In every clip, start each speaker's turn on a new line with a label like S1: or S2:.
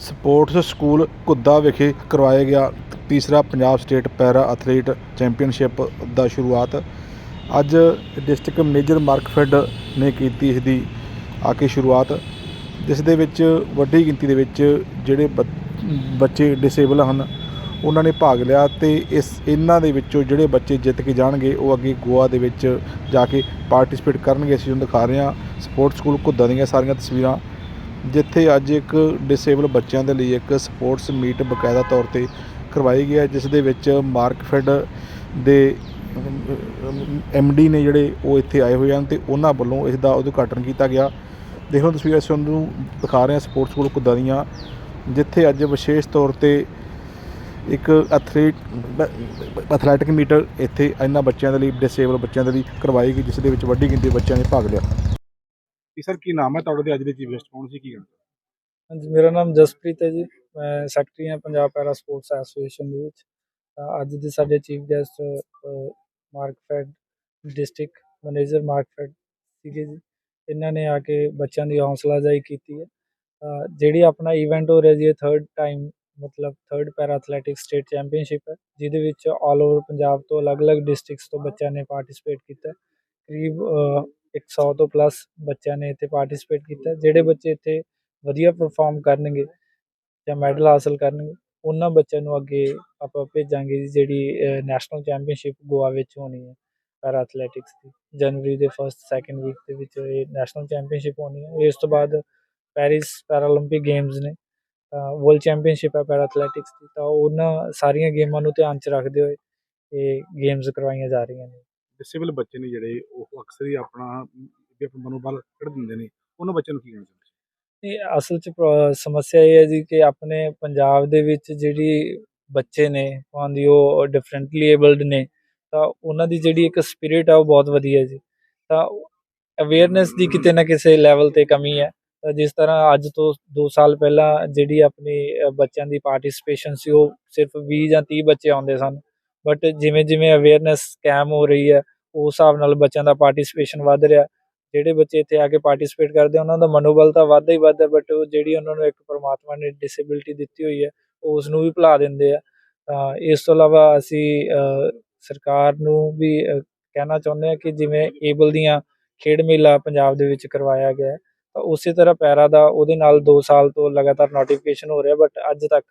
S1: Sports school Ghudda ਵਿਖੇ ਕਰਵਾਇਆ ਗਿਆ ਤੀਸਰਾ Punjab state para athlete championship ਦਾ ਸ਼ੁਰੂਆਤ। ਅੱਜ ਡਿਸਟ੍ਰਿਕਟ ਮੇਜਰ ਮਾਰਕਫੈਡ ਨੇ ਕੀਤੀ ਇਸ ਦੀ ਆ ਕੇ ਸ਼ੁਰੂਆਤ। ਜਿਸ ਦੇ ਵਿੱਚ ਵੱਡੀ ਗਿਣਤੀ ਦੇ ਵਿੱਚ ਜਿਹੜੇ ਬੱਚ- ਬੱਚੇ ਡਿਸੇਬਲ ਹਨ, ਉਹਨਾਂ ਨੇ ਭਾਗ ਲਿਆ ਤੇ ਇਸ, ਇਹਨਾਂ ਦੇ ਵਿੱਚੋਂ ਜਿਹੜੇ ਬੱਚੇ ਜਿੱਤ ਕੇ ਜਾਣਗੇ, ਉਹ ਅੱਗੇ ਗੋਆ ਦੇ ਵਿੱਚ ਜਾ ਕੇ ਪਾਰਟਿਸਿਪੇਟ ਕਰਨਗੇ। ਅਸੀਂ ਤੁਹਾਨੂੰ ਦਿਖਾ ਰਹੇ ਹਾਂ ਸਪੋਰਟਸ ਸਕੂਲ ਘੁੱਦਾ ਦੀਆਂ ਸਾਰੀਆਂ ਤਸਵੀਰਾਂ। ਜਿੱਥੇ ਅੱਜ ਇੱਕ ਡਿਸੇਬਲ ਬੱਚਿਆਂ ਦੇ ਲਈ ਇੱਕ ਸਪੋਰਟਸ ਮੀਟ ਬਕਾਇਦਾ ਤੌਰ ਤੇ ਕਰਵਾਈ ਗਈ ਹੈ, ਜਿਸ ਦੇ ਵਿੱਚ ਮਾਰਕਫੈਡ ਦੇ ਡੀ ਨੇ ਜਿਹੜੇ ਉਹ ਇੱਥੇ ਆਏ ਹੋਏ ਹਨ ਤੇ ਉਹਨਾਂ ਵੱਲੋਂ ਇਸ ਦਾ ਉਦਘਾਟਨ ਕੀਤਾ ਗਿਆ। ਦੇਖ ਲਓ ਤਸਵੀਰਾਂ ਅਸੀਂ ਤੁਹਾਨੂੰ ਦਿਖਾ ਰਹੇ ਹਾਂ ਸਪੋਰਟਸ ਸਕੂਲ ਘੁੱਦਾ ਦੀਆਂ, ਜਿੱਥੇ ਅੱਜ ਵਿਸ਼ੇਸ਼ ਤੌਰ ਤੇ ਇੱਕ ਐਥਲੀਟ ਐਥਲੈਟਿਕ ਮੀਟਰ ਇੱਥੇ ਇਹਨਾਂ ਬੱਚਿਆਂ ਦੇ ਲਈ ਡਿਸੇਬਲ ਬੱਚਿਆਂ ਦੇ ਲਈ ਕਰਵਾਈ ਗਈ, ਜਿਸ ਦੇ ਵਿੱਚ ਵੱਡੀ ਗਿਣਤੀ ਬੱਚਿਆਂ ਨੇ ਭਾਗ ਲਿਆ। ਜੀ ਸਰ ਕੀ ਨਾਮ ਹੈ ਤੁਹਾਡੇ ਦੇ ਅੱਜ ਦੇ ਚੀਫ ਗੈਸਟ ਕੌਣ ਸੀ, ਕੀ ਗੱਲ
S2: ਹਾਂਜੀ, ਮੇਰਾ ਨਾਮ ਜਸਪ੍ਰੀਤ ਹੈ ਜੀ। ਮੈਂ ਸੈਕਟਰੀ ਹਾਂ ਪੰਜਾਬ ਪੈਰਾ ਸਪੋਰਟਸ ਐਸੋਸੀਏਸ਼ਨ ਦੇ ਵਿੱਚ। ਅੱਜ ਦੇ ਸਾਡੇ chief guest Markfed district manager Markfed ਸੀਗੇ ਜੀ। ਇਹਨਾਂ ਨੇ ਆ ਕੇ ਬੱਚਿਆਂ ਦੀ ਹੌਸਲਾ ਅਫਜ਼ਾਈ ਕੀਤੀ ਹੈ। ਜਿਹੜੀ ਆਪਣਾ ਇਵੈਂਟ ਹੋ ਰਿਹਾ ਜੀ, ਇਹ ਥਰਡ ਟਾਈਮ ਮਤਲਬ third para athletic state championship ਹੈ, ਜਿਹਦੇ ਵਿੱਚ ਆਲ ਓਵਰ ਪੰਜਾਬ ਤੋਂ ਅਲੱਗ-ਅਲੱਗ ਡਿਸਟ੍ਰਿਕਟਸ ਤੋਂ ਬੱਚਿਆਂ ਨੇ ਪਾਰਟਿਸਿਪੇਟ ਕੀਤਾ ਕਰੀਬ 100 ਤੋਂ ਪਲੱਸ ਬੱਚਿਆਂ ਨੇ ਇੱਥੇ ਪਾਰਟਿਸਿਪੇਟ ਕੀਤਾ, ਜਿਹੜੇ ਬੱਚੇ ਇੱਥੇ ਵਧੀਆ ਪਰਫਾਰਮ ਕਰਨਗੇ ਜਾਂ ਮੈਡਲ ਹਾਸਲ ਕਰਨਗੇ, ਉਹਨਾਂ ਬੱਚਿਆਂ ਨੂੰ ਅੱਗੇ ਆਪਾਂ ਭੇਜਾਂਗੇ ਜਿਹੜੀ ਨੈਸ਼ਨਲ ਚੈਂਪੀਅਨਸ਼ਿਪ ਗੋਆ ਵਿੱਚ ਹੋਣੀ ਹੈ ਪੈਰਾ ਐਥਲੈਟਿਕਸ ਦੀ। ਜਨਵਰੀ ਦੇ ਫਸਟ ਸੈਕੰਡ ਵੀਕ ਦੇ ਵਿੱਚ ਇਹ ਨੈਸ਼ਨਲ ਚੈਂਪੀਅਨਸ਼ਿਪ ਹੋਣੀ ਹੈ। ਇਸ ਤੋਂ ਬਾਅਦ ਪੈਰਿਸ ਪੈਰਾਲੰਪਿਕ ਗੇਮਸ ਨੇ ਵਰਲਡ ਚੈਂਪੀਅਨਸ਼ਿਪ ਹੈ ਪੈਰਾ ਐਥਲੈਟਿਕਸ ਦੀ, ਤਾਂ ਉਹਨਾਂ ਸਾਰੀਆਂ ਗੇਮਾਂ ਨੂੰ ਧਿਆਨ 'ਚ ਰੱਖਦੇ ਹੋਏ ਇਹ ਗੇਮਸ ਕਰਵਾਈਆਂ ਜਾ ਰਹੀਆਂ ਨੇ।
S1: ਡਿਸੇਬਲ ਬੱਚੇ ਨੇ ਜਿਹੜੇ ਉਹ ਅਕਸਰ ਹੀ ਆਪਣਾ ਜੇ ਆਪਣਾ ਮਨੋਬਲ ਕੱਢ ਦਿੰਦੇ ਨੇ। ਉਹਨਾਂ ਬੱਚਿਆਂ ਨੂੰ ਕੀ ਕਹਿਣਾ ਚਾਹੁੰਦੇ
S2: ਇਹ ਅਸਲ 'ਚ ਸਮੱਸਿਆ ਇਹ ਹੈ ਜੀ ਕਿ ਆਪਣੇ ਪੰਜਾਬ ਦੇ ਵਿੱਚ ਜਿਹੜੀ ਬੱਚੇ ਨੇ ਉਹਨਾਂ ਉਹ ਡਿਫਰੈਂਟਲੀ ਏਬਲਡ ਨੇ, ਤਾਂ ਉਹਨਾਂ ਦੀ ਜਿਹੜੀ ਇੱਕ ਸਪਿਰਿਟ ਆ ਉਹ ਬਹੁਤ ਵਧੀਆ ਜੀ। ਤਾਂ ਅਵੇਅਰਨੈਸ ਦੀ ਕਿਤੇ ਨਾ ਕਿਸੇ ਲੈਵਲ ਤੇ ਕਮੀ ਹੈ। ਤਾਂ ਜਿਸ ਤਰ੍ਹਾਂ ਅੱਜ ਤੋਂ 2 ਸਾਲ ਪਹਿਲਾਂ ਜਿਹੜੀ ਆਪਣੀ ਬੱਚਿਆਂ ਦੀ ਪਾਰਟਿਸਿਪੇਸ਼ਨ ਸੀ, ਉਹ ਸਿਰਫ 20 ਜਾਂ 30 ਬੱਚੇ ਆਉਂਦੇ ਸਨ। ਬਟ ਜਿਵੇਂ ਜਿਵੇਂ ਅਵੇਅਰਨੈਸ ਸਕੈਮ ਹੋ ਰਹੀ ਹੈ, ਉਸ ਹਿਸਾਬ ਨਾਲ ਬੱਚਿਆਂ ਦਾ ਪਾਰਟਿਸਿਪੇਸ਼ਨ ਵੱਧ ਰਿਹਾ। ਜਿਹੜੇ ਬੱਚੇ ਇੱਥੇ ਆ ਕੇ ਪਾਰਟਿਸਿਪੇਟ ਕਰਦੇ ਉਹਨਾਂ ਦਾ ਮਨੋਬਲ ਤਾਂ ਵੱਧਦਾ ਹੀ ਵੱਧਦਾ ਬਟ ਉਹ ਜਿਹੜੀ ਉਹਨਾਂ ਨੂੰ ਇੱਕ ਪਰਮਾਤਮਾ ਨੇ ਡਿਸੇਬਿਲਿਟੀ ਦਿੱਤੀ ਹੋਈ ਹੈ, ਉਹ ਉਸ ਨੂੰ ਵੀ ਭੁਲਾ ਦਿੰਦੇ ਆ। ਤਾਂ ਇਸ ਤੋਂ ਇਲਾਵਾ ਅਸੀਂ ਸਰਕਾਰ ਨੂੰ ਵੀ ਕਹਿਣਾ ਚਾਹੁੰਦੇ ਆ ਕਿ ਜਿਵੇਂ ਏਬਲ ਦੀਆਂ ਖੇਡ ਮੇਲਾ ਪੰਜਾਬ ਦੇ ਵਿੱਚ ਕਰਵਾਇਆ ਗਿਆ ਤਾਂ ਉਸੇ ਤਰ੍ਹਾਂ ਪੈਰਾ ਦਾ ਉਹਦੇ ਨਾਲ 2 ਸਾਲ ਤੋਂ ਲਗਾਤਾਰ ਨੋਟੀਫਿਕੇਸ਼ਨ ਹੋ ਰਿਹਾ ਬਟ ਅੱਜ ਤੱਕ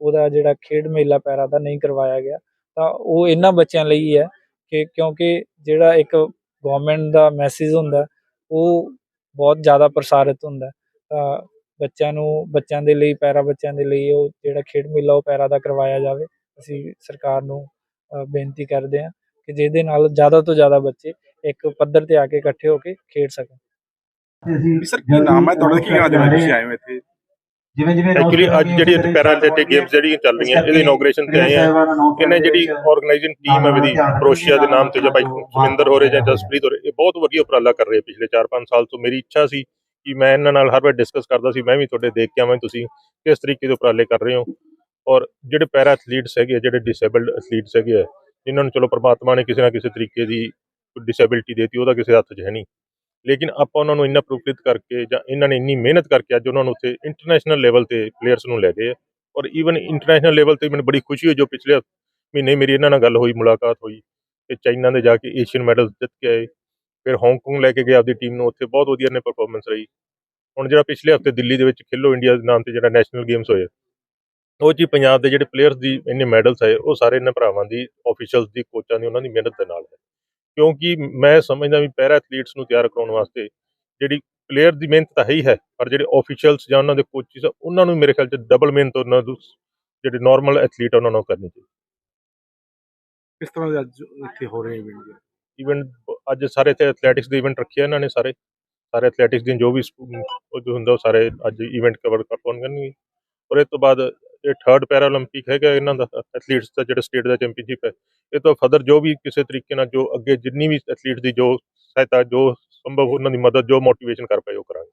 S2: ਉਹਦਾ ਜਿਹੜਾ ਖੇਡ ਮੇਲਾ ਪੈਰਾ ਦਾ ਨਹੀਂ ਕਰਵਾਇਆ ਗਿਆ। ਤਾਂ ਉਹ ਇਹਨਾਂ ਬੱਚਿਆਂ ਲਈ ਹੈ ਕਿ ਕਿਉਂਕਿ ਜਿਹੜਾ ਇੱਕ ਗਵਰਨਮੈਂਟ ਦਾ ਮੈਸੇਜ ਹੁੰਦਾ ਉਹ ਬਹੁਤ ਜ਼ਿਆਦਾ ਪ੍ਰਸਾਰਿਤ ਹੁੰਦਾ। ਹੈ। ਤਾਂ ਬੱਚਿਆਂ ਨੂੰ ਬੱਚਿਆਂ ਦੇ ਲਈ ਪੈਰਾ ਬੱਚਿਆਂ ਦੇ ਲਈ ਉਹ ਜਿਹੜਾ ਖੇਡ ਮੇਲਾ ਉਹ ਪੈਰਾ ਦਾ ਕਰਵਾਇਆ ਜਾਵੇ। ਅਸੀਂ ਸਰਕਾਰ ਨੂੰ ਬੇਨਤੀ ਕਰਦੇ ਹਾਂ ਕਿ ਜਿਹਦੇ ਨਾਲ ਜ਼ਿਆਦਾ ਤੋਂ ਜ਼ਿਆਦਾ ਬੱਚੇ ਇੱਕ ਪੱਧਰ ਤੇ ਆ ਕੇ ਇਕੱਠੇ ਹੋ ਕੇ ਖੇਡ ਸਕਣ।
S1: ਜੀ ਸਰ ਕੀ ਨਾਮ ਹੈ? ਤੁਹਾਡਾ ਕੀ ਅੱਜ ਤੁਸੀਂ ਆਏ ਹੋ ਇੱਥੇ?
S3: ਜਿਵੇਂ ਜਿਵੇਂ
S4: ਐਕਚੁਅਲੀ ਅੱਜ ਜਿਹੜੀ ਇੱਥੇ ਪੈਰਾ ਐਥਲੈਟਿਕ ਗੇਮਸ ਜਿਹੜੀਆਂ ਚੱਲ ਰਹੀਆਂ ਇਹਦੇ ਇਨੋਗ੍ਰੇਸ਼ਨ ਤੇ ਆਏ ਆ। ਇਹਨੇ ਜਿਹੜੀ ਆਰਗੇਨਾਈਜ਼ਿੰਗ ਟੀਮ ਹੈ ਇਹਦੀ ਕਰੋਸ਼ੀਆ ਦੇ ਨਾਮ ਤੇ ਜਾਂ ਭਾਈ ਸੁਮਿੰਦਰ ਹੋਰੇ ਜਾਂ ਜਸਪ੍ਰੀਤ ਹੋਰੇ ਇਹ ਬਹੁਤ ਵਧੀਆ ਉਪਰਾਲਾ ਕਰ ਰਹੇ ਪਿਛਲੇ 4-5 ਸਾਲ ਤੋਂ। ਮੇਰੀ ਇੱਛਾ ਸੀ ਕਿ ਮੈਂ ਇਹਨਾਂ ਨਾਲ ਹਰ ਵਾਰ ਡਿਸਕਸ ਕਰਦਾ ਸੀ ਮੈਂ ਵੀ ਤੁਹਾਡੇ ਦੇਖ ਕੇ ਆਵਾਂ ਤੁਸੀਂ ਕਿਸ ਤਰੀਕੇ ਦੇ ਉਪਰਾਲੇ ਕਰ ਰਹੇ ਹੋ। ਔਰ ਜਿਹੜੇ ਪੈਰਾ ਐਥਲੀਟਸ ਹੈਗੇ ਜਿਹੜੇ ਡਿਸੇਬਲਡ ਐਥਲੀਟਸ ਹੈਗੇ ਜਿਨ੍ਹਾਂ ਨੂੰ ਚਲੋ ਪ੍ਰਮਾਤਮਾ ਨੇ ਕਿਸੇ ਨਾ ਕਿਸੇ ਤਰੀਕੇ ਦੀ ਡਿਸੇਬਿਲਿਟੀ ਦੇਤੀ ਉਹਦਾ ਕਿਸੇ ਹੱਥ 'ਚ ਹੈ ਨਹੀਂ। ਲੇਕਿਨ ਆਪਾਂ ਉਹਨਾਂ ਨੂੰ ਇੰਨਾ ਪ੍ਰੋਕ੍ਰਿਤ ਕਰਕੇ ਜਾਂ ਇਹਨਾਂ ਨੇ ਇੰਨੀ ਮਿਹਨਤ ਕਰਕੇ ਅੱਜ ਉਹਨਾਂ ਨੂੰ ਉੱਥੇ ਇੰਟਰਨੈਸ਼ਨਲ ਲੈਵਲ ਤੇ ਪਲੇਅਰਸ ਨੂੰ ਲੈ ਗਏ ਆ। ਔਰ ਈਵਨ ਇੰਟਰਨੈਸ਼ਨਲ ਲੈਵਲ ਤੇ ਮੈਨੂੰ ਬੜੀ ਖੁਸ਼ੀ ਹੋਈ ਜੋ ਪਿਛਲੇ ਮਹੀਨੇ ਮੇਰੀ ਇਹਨਾਂ ਨਾਲ ਗੱਲ ਹੋਈ, ਮੁਲਾਕਾਤ ਹੋਈ ਤੇ ਚਾਈਨਾ ਦੇ ਜਾ ਕੇ ਏਸ਼ੀਅਨ ਮੈਡਲ ਜਿੱਤ ਕੇ ਆਏ। ਫਿਰ ਹਾਂਗਕਾਂਗ ਲੈ ਕੇ ਗਏ ਆਪਦੀ ਟੀਮ ਨੂੰ, ਉੱਥੇ ਬਹੁਤ ਵਧੀਆ ਨੇ ਪਰਫਾਰਮੈਂਸ ਰਹੀ। ਹੁਣ ਜਿਹੜਾ ਪਿਛਲੇ ਹਫ਼ਤੇ ਦਿੱਲੀ ਦੇ ਵਿੱਚ ਖੇਲੋ ਇੰਡੀਆ ਦੇ ਨਾਮ ਤੇ ਜਿਹੜਾ ਨੈਸ਼ਨਲ ਗੇਮਸ ਹੋਏ ਉਹ 'ਚ ਹੀ ਪੰਜਾਬ ਦੇ ਜਿਹੜੇ ਪਲੇਅਰਸ ਦੀ ਇੰਨੇ ਮੈਡਲਸ ਆਏ, ਉਹ ਸਾਰੇ ਇਹਨਾਂ ਭਰਾਵਾਂ ਦੀ ਆਫੀਸ਼ੀਅਲਸ ਦੀ ਕੋਚਾਂ ਦੀ, ਉਹਨਾਂ ਦੀ ਮਿਹਨਤ ਦੇ ਨਾਲ ਹੈ ਕਿਉਂਕਿ ਮੈਂ ਸਮਝਦਾ ਵੀ ਪੈਰਾ ਐਥਲੀਟਸ ਨੂੰ ਤਿਆਰ ਕਰਾਉਣ ਵਾਸਤੇ ਜਿਹੜੀ ਪਲੇਅਰ ਦੀ ਮਿਹਨਤ ਤਾਂ ਹੈ ਹੀ ਹੈ ਪਰ ਜਿਹੜੇ ਆਫੀਸ਼ੀਅਲਸ ਜਾਂ ਉਹਨਾਂ ਦੇ ਕੋਚਿਸ ਉਹਨਾਂ ਨੂੰ ਮੇਰੇ ਖਿਆਲ 'ਚ ਡਬਲ ਮਿਹਨਤ ਉਹਨਾਂ ਨੂੰ ਜਿਹੜੇ ਨਾਰਮਲ ਐਥਲੀਟ ਉਹਨਾਂ ਨੂੰ ਕਰਨੀ ਚਾਹੀਦੀ।
S1: ਕਿਸ ਤਰ੍ਹਾਂ ਦੇ ਅੱਜ ਇੱਥੇ ਹੋ ਰਹੇ ਇਵੈਂਟ
S4: ਇਵੈਂਟ ਅੱਜ ਸਾਰੇ ਇੱਥੇ ਐਥਲੈਟਿਕਸ ਦੇ ਇਵੈਂਟ ਰੱਖਿਆ ਇਹਨਾਂ ਨੇ ਸਾਰੇ। ਸਾਰੇ ਐਥਲੈਟਿਕਸ ਦੀਆਂ ਜੋ ਵੀ ਹੁੰਦਾ ਉਹ ਸਾਰੇ ਅੱਜ ਇਵੈਂਟ ਕਵਰ ਕਰ ਪਾਉਣਗੇ ਔਰ ਇਹ ਤੋਂ ਬਾਅਦ ਇਹ ਥਰਡ ਪੈਰਾ ਪੈਰਾਲੰਪਿਕ ਹੈਗਾ ਇਹਨਾਂ ਦਾ ਐਥਲੀਟਸ ਦਾ ਜਿਹੜਾ ਸਟੇਟ ਦਾ ਚੈਂਪੀਅਨਸ਼ਿਪ ਹੈ, ਇਹ ਤੋਂ ਫਦਰ ਜੋ ਵੀ ਕਿਸੇ ਤਰੀਕੇ ਨਾਲ ਜੋ ਅੱਗੇ ਜਿੰਨੀ ਵੀ ਐਥਲੀਟ ਦੀ ਜੋ ਸਹਾਇਤਾ, ਜੋ ਸੰਭਵ ਉਹਨਾਂ ਦੀ ਮਦਦ, ਜੋ ਮੋਟੀਵੇਸ਼ਨ ਕਰ ਪਾਏ, ਉਹ ਕਰਾਂਗੇ।